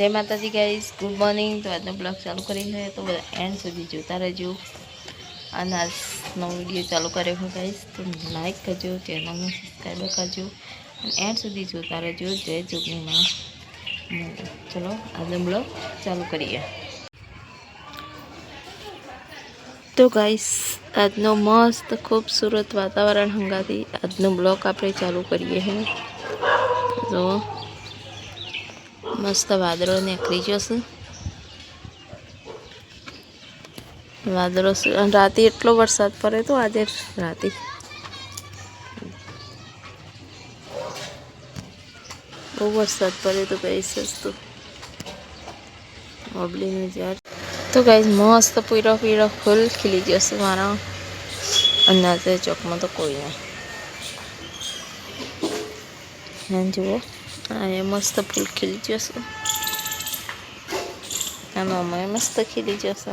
જય માતાજી guys good morning તો આજનો બ્લોગ ચાલુ કરી છે તો બધા એન્ડ સુધી જોતા રહેજો. અને આજનો વીડિયો ચાલુ કર્યો છે ગાઈઝ તો લાઈક કરજો ચેનલને સબસ્ક્રાઈબ કરજો. અને એન્ડ સુધી જોતા રહેજો. જય જોગણીમાં ચલો, આજનો બ્લોગ ચાલુ કરીએ. તો ગાઈસ આજનો મસ્ત, ખૂબસૂરત વાતાવરણ હંગાથી આજનો બ્લોગ આપણે ચાલુ કરીએ છીએ જો. મસ્ત વાદળો નીકળી જશે વાદળો રાતે એટલો વરસાદ પડે તો આજે રાતે. બહુ વરસાદ પડે તો કઈ સસ્તું. ઓબલીનું ઝાડ. તો કઈ મસ્ત પીળો પીળો ફૂલ ખીલી જશે મારા. અંદાજે ચોકમાં તો કોઈ નહીં. જુઓ. એ મસ્ત ફૂલ ખીલી જશે આમાં અમે મસ્ત ખીલી જશે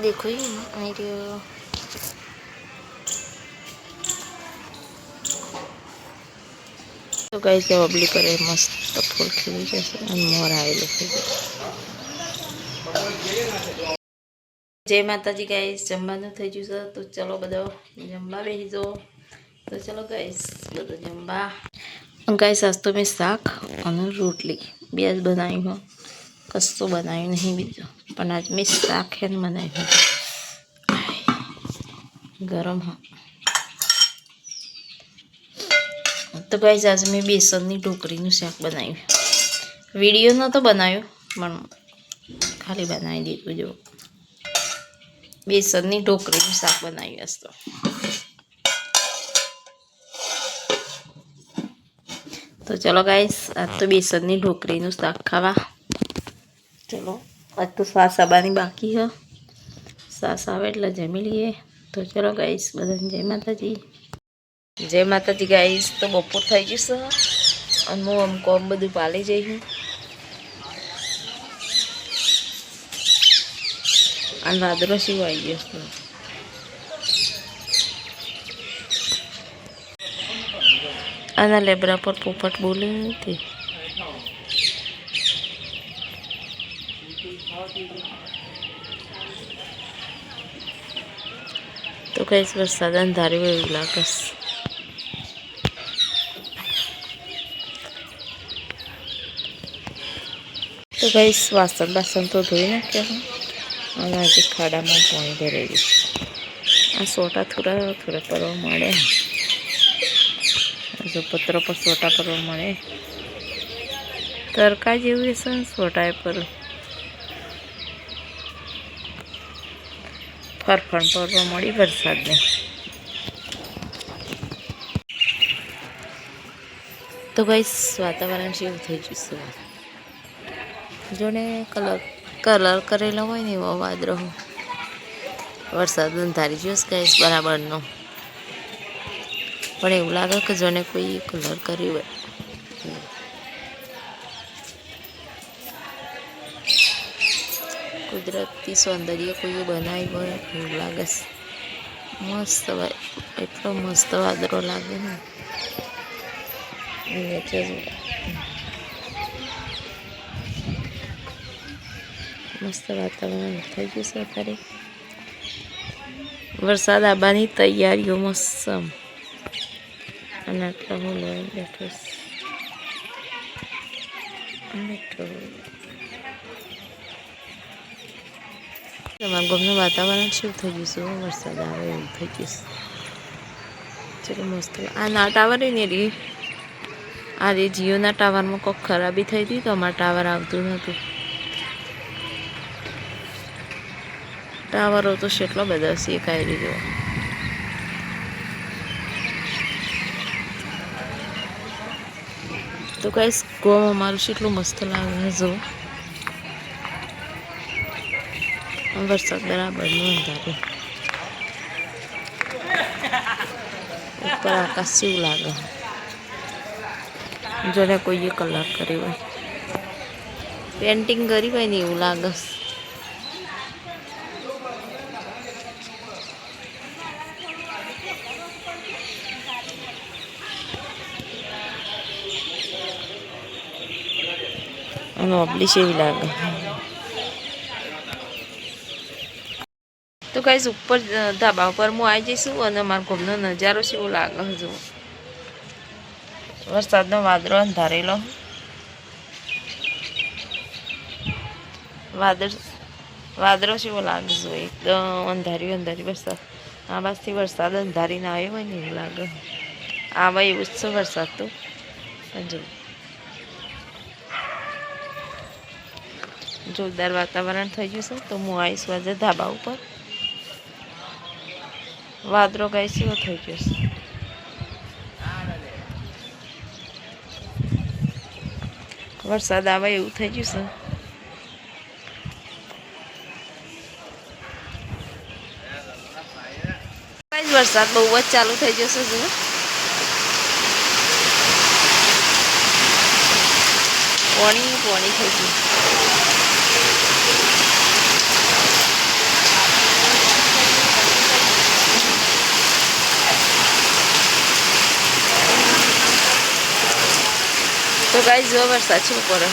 देखो ये आई રહ્યો તો ગાઈસ કે બબલી કરે મસ્ત ફૂલ ખીલી જશે અને મોર આવેલું છે જય માતાજી ગાઈસ જમવાનું થઈ ગયું છે, તો ચલો બધો જમવા બેસી તો ચલો ગાઈસ બધો જમવા. ગાઈસ આજ તો મેં શાક અને રોટલી બે જ બનાવ્યું કશું બનાવ્યું નહીં બીજું, પણ આજ મેં શાક ને બનાવ્યું ગરમ હા. તો ગાઈસ આજે મેં બેસનની ઢોકળીનું શાક બનાવ્યું. વીડિયો નહોતો બનાવ્યો, પણ ખાલી બનાવી દીધું જો બેસનની ઢોકળીનું શાક બનાવ્યું હશે. તો ચલો ગાઈસ આજ તો બેસનની ઢોકળીનું શાક ખાવા. ચલો આજ તો શ્વાસ આવવાની બાકી હ શ્વાસ આવે એટલે જમી લઈએ. તો ચલો ગાઈસ બધાને જય માતાજી. જય માતાજી ગાઈસ તો બપોર થઈ જશે અને હું આમ કોમ બધું પાલી જઈશું અને શું આવી ગયો આના લેબરા પર પોપટ બોલે તે તો કઈ વરસાદ અંધાર્યું એવું લાગે. તો કઈ વાસણ બાસણ તો ધોઈ નાખ્યા અને આજે ખાડામાં પાણી ભરેલું છે. આ સોટા થોડા થોડા પરવા મળે જો પત્ર પર સોટા પરવા મળે તરકા જેવું છે ને સોટા પર. ફરફણ પરવા મળી વરસાદને. તો ભાઈ વાતાવરણ જેવું થઈ જશે. જોને કલર કલર કરેલો હોય ને એવો વાદળો વરસાદ ધારી જોશ સ્કાય બરાબરનો. પણ એવું લાગે કે જોને કોઈ કલર કર્યું હોય. કુદરતી સૌંદર્ય કોઈ બનાવ્યું હોય એવું લાગે છે. મસ્ત ભાઈ એટલો મસ્ત વાદળો લાગે ને. નીચે મસ્ત વાતાવરણ થઈ ગયું છે અત્યારે. વરસાદ આવવાની તૈયારીઓ મસ્ત. અને આટલો હું લઈ બેઠો બેઠો. તમારા વાતાવરણ શું થઈ ગયું છે? વરસાદ આવે એવું થઈ ગયું ચલો મસ્ત. આ ના ટાવર ને રી આ રે જીઓના ટાવરમાં કોઈક ખરાબી થઈ હતી તો અમારા ટાવર આવતું નહોતું. ટાવરો તો કેટલો બધા છે કાંઈ લીધો તો કઈ ગોવા અમારું કેટલું મસ્ત લાગે જો વરસાદ બરાબર નોંધારે ઉપર આકાશ જેવું લાગે. જોને કોઈએ કલર કર્યો હોય. પેન્ટિંગ કરી હોય ને એવું લાગે. અને ઓબલી જેવી લાગે તો કઈ ઉપર ધાબા ઉપર હું આવી જઈશું અને મારા ઘરનો નજારો છે એવું લાગે હજુ. વરસાદનો વાદળો અંધારેલો વાદળ, વાદળો છે એવો લાગે છે એકદમ અંધારી અંધારી વરસાદ. આ બાજથી વરસાદ અંધારીને આવ્યો હોય ને એવું લાગે. આવે એવું જ છે વરસાદ તો. પણ જોરદાર વાતાવરણ થઈ ગયું છે, તો હું આવીશ આજે ધાબા ઉપર. વાદળો ગાય કેવો થઈ ગયો છે. વરસાદ આવે એવું થઈ ગયું છે. વરસાદ બહુ જ ચાલુ થઈ જશે જુઓ. પોણી પોણી થઈ ગયું. તો ગાઈસ જો વરસાદ છે ઉપર તો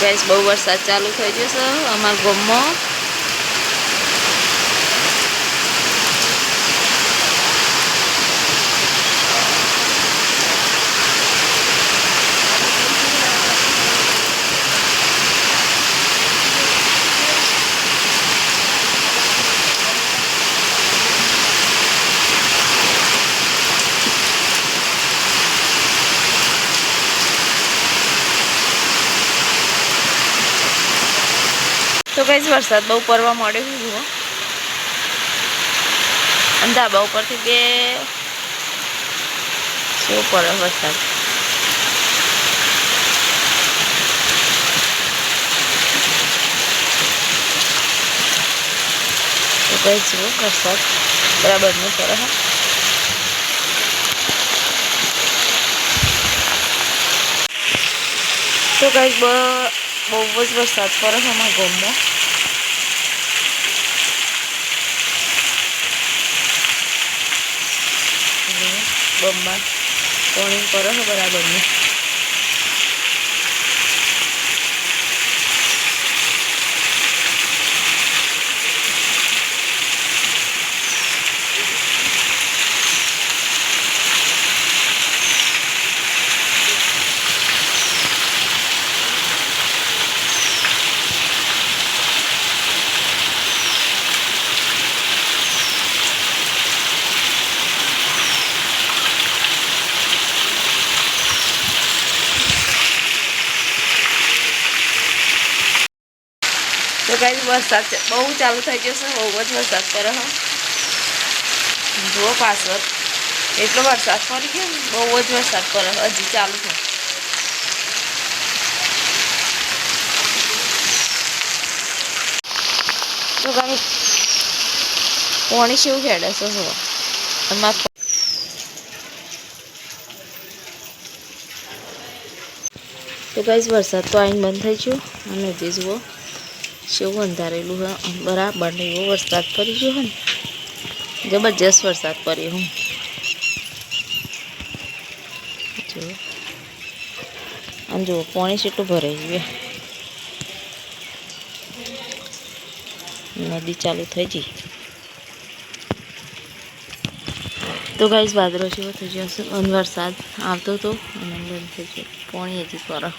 ગાઈસ બહુ વરસાદ ચાલુ થઈ ગયો છે અમારા ગામમાં કઈ વરસાદ બહુ પડવા માંડ્યો છે, જુઓ. અને ધાબા ઉપરથી બે શું પડે વરસાદ? તો કઈ જુઓ વરસાદ. બરાબરનું પડે હા. તો કઈ બહુ જ વરસાદ પડે છે અમારા ગામમાં બમ્બા પાણી કરે છે બરાબરનું કઈ વરસાદ બહુ ચાલુ થઈ જશે બહુ જ વરસાદ પડે, હા. જુઓ પાછળ. એટલો વરસાદ પડી ગયો બહુ જ વરસાદ પડે હજી ચાલુ છે. તો કઈ પાણી કેવું ખેડે છે, જુઓ. એમાં તો ગાઈઝ વરસાદ તો આવીને બંધ થઈ ગયો. અને જે જુઓ. કેવું અંધારેલું હે. બરાબર ને એવો વરસાદ પડી ગયો હોય ને. જબરજસ્ત વરસાદ પડ્યો હું. જો. આમ જુઓ, પાણી કેટલું ભરાઈ ગયું નદી ચાલુ થઈ ગઈ. તો ગાઈસ વાદળો જેવો થઈ ગયો વરસાદ આવતો હતો અને બંધ હજી પર.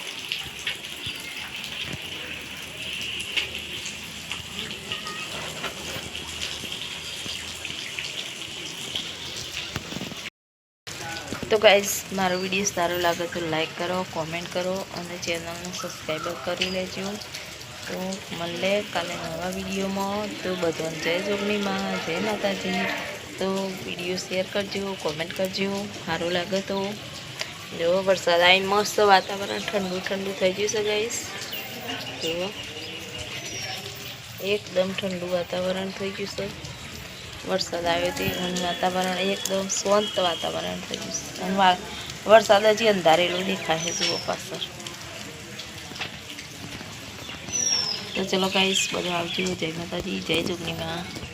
તો ગાઈઝ મારો વીડિયો સારો લાગે તો લાઈક કરો કોમેન્ટ કરો અને ચેનલને સબસ્ક્રાઈબર કરી લેજો. તો મળે કાલે નવા વિડીયોમાં તો બધાને જય જોગણીમાં જય માતાજી. તો વીડિયો શેર કરજો કોમેન્ટ કરજો. સારું લાગે તો. જો વરસાદ આવીને મસ્ત વાતાવરણ, ઠંડુ ઠંડુ થઈ ગયું છે ગાઈસ જુઓ એકદમ ઠંડુ વાતાવરણ થઈ ગયું છે. વરસાદ આવ્યો તે અને વાતાવરણ એકદમ શાંત વાતાવરણ થયું વરસાદ હજી અંધારેલું દેખાય છે, જુઓ પાછળ. તો ચલો ગાઈસ બધું આવજો. જય માતાજી, જય જોગણીમાં